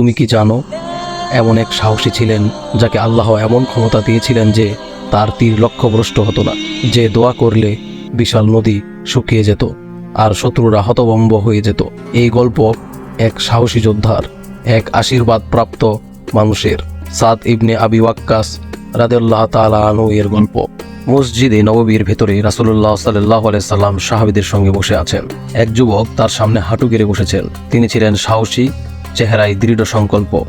তুমি কি জানো, এমন এক সাহসী ছিলেন যাকে আল্লাহ এমন ক্ষমতা দিয়েছিলেন যে তার তীর লক্ষ্যভ্রষ্ট হতো না। যে দোয়া করলে বিশাল নদী শুকিয়ে যেত আর শত্রুরা হতভম্ব হয়ে যেত। এই গল্প এক সাহসী যোদ্ধার, এক আশীর্বাদ প্রাপ্ত মানুষের। সাদ ইবনে আবি ওয়াক্কাস রাদেল্লাহ তালা আনু এর গল্প। মসজিদে নববীর ভেতরে রাসুল্লাহ সাল্লাহ সাল্লাম সাহাবিদের সঙ্গে বসে আছেন। এক যুবক তার সামনে হাঁটু গেড়ে বসেছেন। তিনি ছিলেন সাহসী চেহারায় দৃঢ় সংকল্প।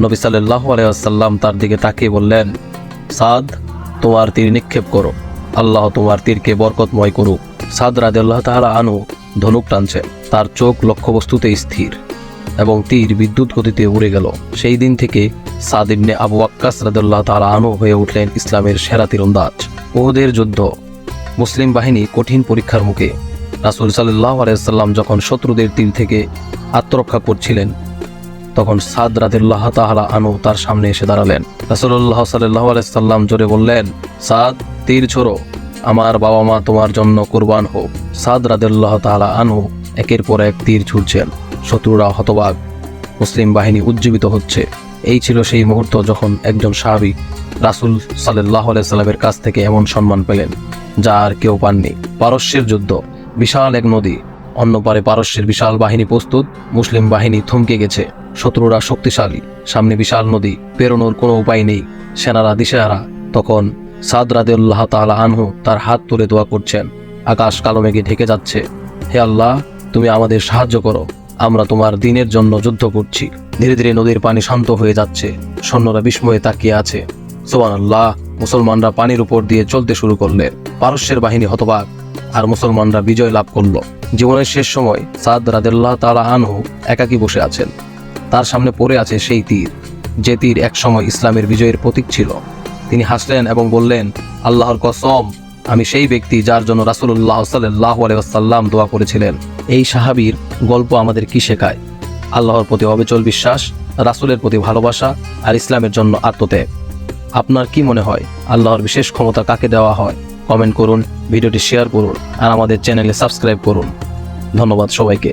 নবী সাল্লাহ আলাইসাল্লাম তার দিকে তাকিয়ে বললেন, সাদ, তোমার তীর নিক্ষেপ করো। আল্লাহ তোমার তীরকে বরকতময় করুক। সাদ রাদেল্লাহ তাহারা আনু ধনুক টানছেন তার চোখ লক্ষ্যবস্তুতে স্থির এবং তীর বিদ্যুৎ গতিতে উড়ে গেল। সেই দিন থেকে সাদ ইবনে আবু আক্কাস রাদুল্লাহ তালা আনু হয়ে উঠলেন ইসলামের সেরা তীরন্দাজ। ওহুদের যুদ্ধ। মুসলিম বাহিনী কঠিন পরীক্ষার মুখে। রাসুল সাল্লাহ আলাইসাল্লাম যখন শত্রুদের তীর থেকে আত্মরক্ষা করছিলেন তখন সাদ রাদিল্লাহ তাহালা আনু তার সামনে এসে দাঁড়ালেন। রাসুল্লাহ সাল্লাহ আলাইসাল্লাম জোরে বললেন, সাদ, তীর ছোড়ো। আমার বাবা মা তোমার জন্য কোরবান হোক। সাদ রাদিল্লাহ তাহালা আনু একের পর এক তীর ছুটছেন শত্রুরা হতবাক। মুসলিম বাহিনী উজ্জীবিত হচ্ছে। এই ছিল সেই মুহূর্ত যখন একজন সাহাবি রাসুল সাল্লাহ সাল্লামের কাছ থেকে এমন সম্মান পেলেন, যা আর কেউ পাননি। পারস্যের যুদ্ধ। বিশাল এক নদী। অন্য পারে পারস্যের বিশাল বাহিনী প্রস্তুত, মুসলিম বাহিনী থমকে গেছে। শত্রুরা শক্তিশালী, সামনে বিশাল নদী, পেরোনোর কোনো উপায় নেই। সেনারা দিশেহারা। তখন সাদ রাদেউল্লাহ তাআলা আনহু তার হাত তুলে দোয়া করছেন, আকাশ কালো মেঘে ঢেকে যাচ্ছে। হে আল্লাহ, তুমি আমাদের সাহায্য করো। আমরা তোমার দিনের জন্য যুদ্ধ করছি। ধীরে ধীরে নদীর পানি শান্ত হয়ে যাচ্ছে। সৈন্যরা বিস্ময়ে তাকিয়ে আছে। সোমান আল্লাহ মুসলমানরা পানির উপর দিয়ে চলতে শুরু করলে। পারস্যের বাহিনী হতবাক। আর মুসলমানরা বিজয় লাভ করল। জীবনের শেষ সময় সাদ রাদেল্লাহ তালা আনহু একাকী বসে আছেন। তার সামনে পড়ে আছে সেই তীর, যে তীর একসময় ইসলামের বিজয়ের প্রতীক ছিল। তিনি হাসলেন এবং বললেন, আল্লাহর কসম, আমি সেই ব্যক্তি যার জন্য রাসুল্লাহ সাল্লাহ আলাইসাল্লাম দোয়া করেছিলেন। এই সাহাবীর গল্প আমাদের কি শেখায়? আল্লাহর প্রতি অবিচল বিশ্বাস, রাসুলের প্রতি ভালোবাসা আর ইসলামের জন্য আত্মত্যাগ। আপনার কি মনে হয়, আল্লাহর বিশেষ ক্ষমতা কাকে দেওয়া হয়? কমেন্ট করুন ভিডিওটি শেয়ার করুন আর আমাদের চ্যানেলে সাবস্ক্রাইব করুন। ধন্যবাদ সবাইকে।